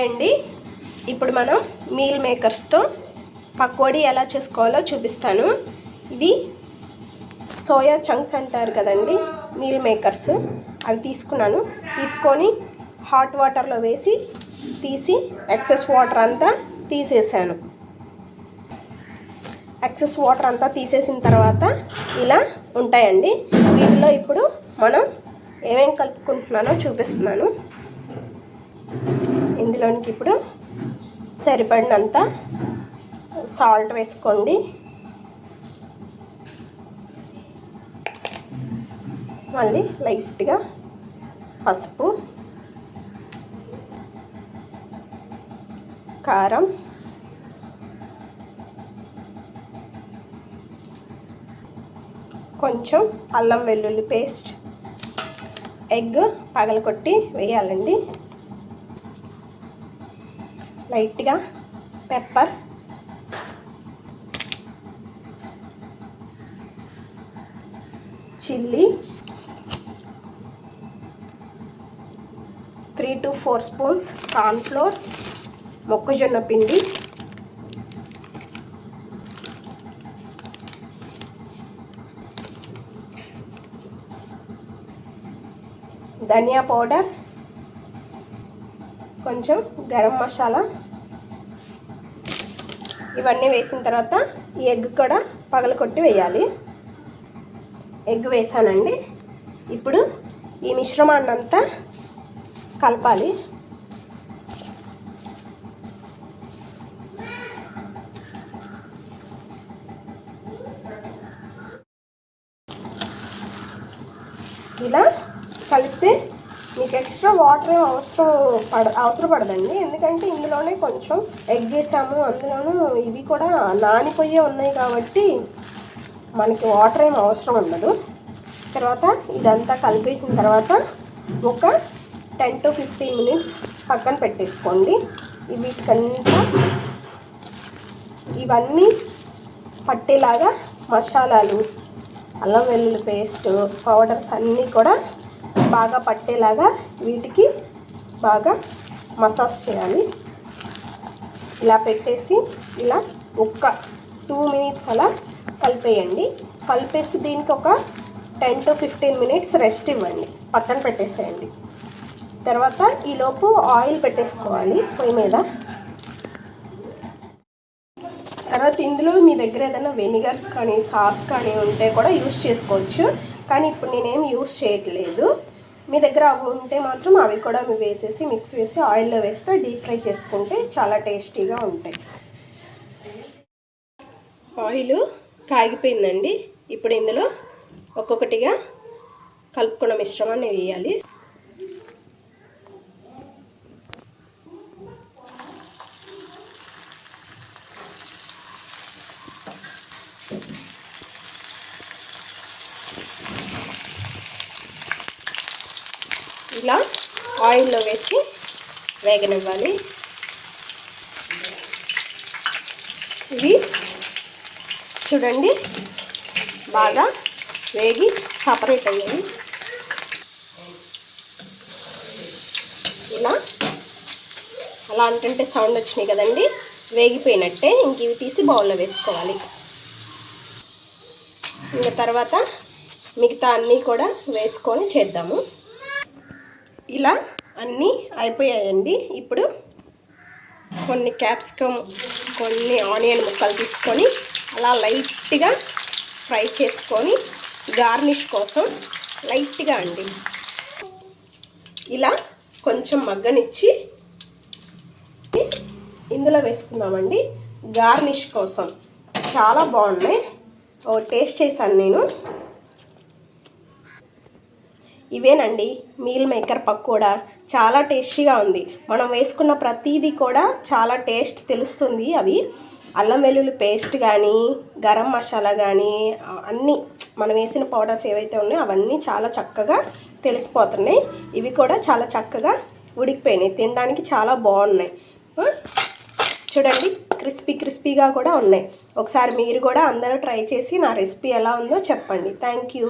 Hi అండి. ఇప్పుడు మనం మీల్ మేకర్స్తో పకోడీ ఎలా చేసుకోవాలో చూపిస్తాను. ఇది సోయా చంక్స్ అంటారు కదండి మీల్ మేకర్స్ అవి తీసుకున్నాను. తీసుకొని హాట్ వాటర్లో వేసి తీసి ఎక్సెస్ వాటర్ అంతా తీసేసాను. ఎక్సెస్ వాటర్ అంతా తీసేసిన తర్వాత ఇలా ఉంటాయండి. వీటిలో ఇప్పుడు మనం ఏమేమి కలుపుకుంటున్నానో చూపిస్తున్నాను. ఇందులోనికి ఇప్పుడు సరిపడినంత సాల్ట్ వేసుకోండి. మళ్ళీ లైట్గా పసుపు కారం కొంచెం అల్లం వెల్లుల్లి పేస్ట్ ఎగ్ పగలకొట్టి వేయాలండి. లైట్గా pepper. Chilli. Three to four spoons cornflour. మొక్కజొన్న పిండి. ధనియా పౌడర్. కొంచెం గరం మసాలా. ఇవన్నీ వేసిన తర్వాత ఈ ఎగ్ కూడా పగలకొట్టి వేయాలి. ఎగ్ వేసానండి. ఇప్పుడు ఈ మిశ్రమాన్ని అంతా కలపాలి. ఇలా కలిపితే మీకు ఎక్స్ట్రా వాటర్ ఏం అవసరం పడ అవసరపడదండి. ఎందుకంటే ఇందులోనే కొంచెం ఎగ్ వేసాము. అందులోనూ ఇవి కూడా నానిపోయే ఉన్నాయి కాబట్టి మనకి వాటర్ ఏం అవసరం ఉండదు. తర్వాత ఇదంతా కలిపేసిన తర్వాత ఒక టెన్ టు ఫిఫ్టీన్ మినిట్స్ పక్కన పెట్టేసుకోండి. వీటికంతా ఇవన్నీ పట్టేలాగా మసాలాలు అల్లం వెల్లుల్లి పేస్ట్ పౌడర్స్ అన్నీ కూడా బాగా పట్టేలాగా వీటికి బాగా మసాజ్ చేయాలి. ఇలా పెట్టేసి ఇలా ఒక్క టూ మినిట్స్ అలా కలిపేయండి. కలిపేసి దీనికి ఒక ten to fifteen minutes rest ఇవ్వండి. పక్కన పెట్టేసేయండి. తర్వాత ఈలోపు ఆయిల్ పెట్టేసుకోవాలి పొయ్యి మీద. తర్వాత ఇందులో మీ దగ్గర ఏదైనా వెనిగర్స్ కానీ సాస్ కానీ ఉంటే కూడా యూస్ చేసుకోవచ్చు. కానీ ఇప్పుడు నేనేం యూస్ చేయట్లేదు. మీ దగ్గర అవి ఉంటే మాత్రం అవి కూడా మీ వేసేసి మిక్స్ వేసి ఆయిల్లో వేస్తే డీప్ ఫ్రై చేసుకుంటే చాలా టేస్టీగా ఉంటాయి. ఆయిల్ కాగిపోయిందండి. ఇప్పుడు ఇందులో ఒక్కొక్కటిగా కలుపుకున్న మిశ్రమాన్ని వేయాలి. ఇలా ఆయిల్లో వేసి వేగనివ్వాలి. ఇవి చూడండి బాగా వేగి సపరేట్ అయ్యాయి. ఇలా అలా అంటుంటే సౌండ్ వచ్చినాయి కదండి. వేగిపోయినట్టే ఇంక ఇవి తీసి బౌల్లో వేసుకోవాలి. ఇంకా తర్వాత మిగతా అన్నీ కూడా వేసుకొని చేద్దాము. ఇలా అన్నీ అయిపోయాయండి. ఇప్పుడు కొన్ని క్యాప్సికమ్ కొన్ని ఆనియన్ ముక్కలు తీసుకొని అలా లైట్గా ఫ్రై చేసుకొని గార్నిష్ కోసం లైట్గా అండి. ఇలా కొంచెం మగ్గనిచ్చి ఇందులో వేసుకుందామండి. గార్నిష్ కోసం. చాలా బాగున్నాయి. ఓ టేస్ట్ చేశాను నేను. ఇవేనండి. మీల్ మేకర్ పకోడా చాలా టేస్టీగా ఉంది. మనం వేసుకున్న ప్రతీది కూడా చాలా టేస్ట్ తెలుస్తుంది అవి. అల్లం వెల్లుల్లి పేస్ట్ కానీ గరం మసాలా కానీ అన్నీ మనం వేసిన పౌడర్స్ ఏవైతే ఉన్నాయో అవన్నీ చాలా చక్కగా తెలిసిపోతున్నాయి. ఇవి కూడా చాలా చక్కగా ఉడికిపోయినాయి. తినడానికి చాలా బాగున్నాయి. చూడండి క్రిస్పీ క్రిస్పీగా కూడా ఉన్నాయి. ఒకసారి మీరు కూడా అందరూ ట్రై చేసి నా రెసిపీ ఎలా ఉందో చెప్పండి. Thank you.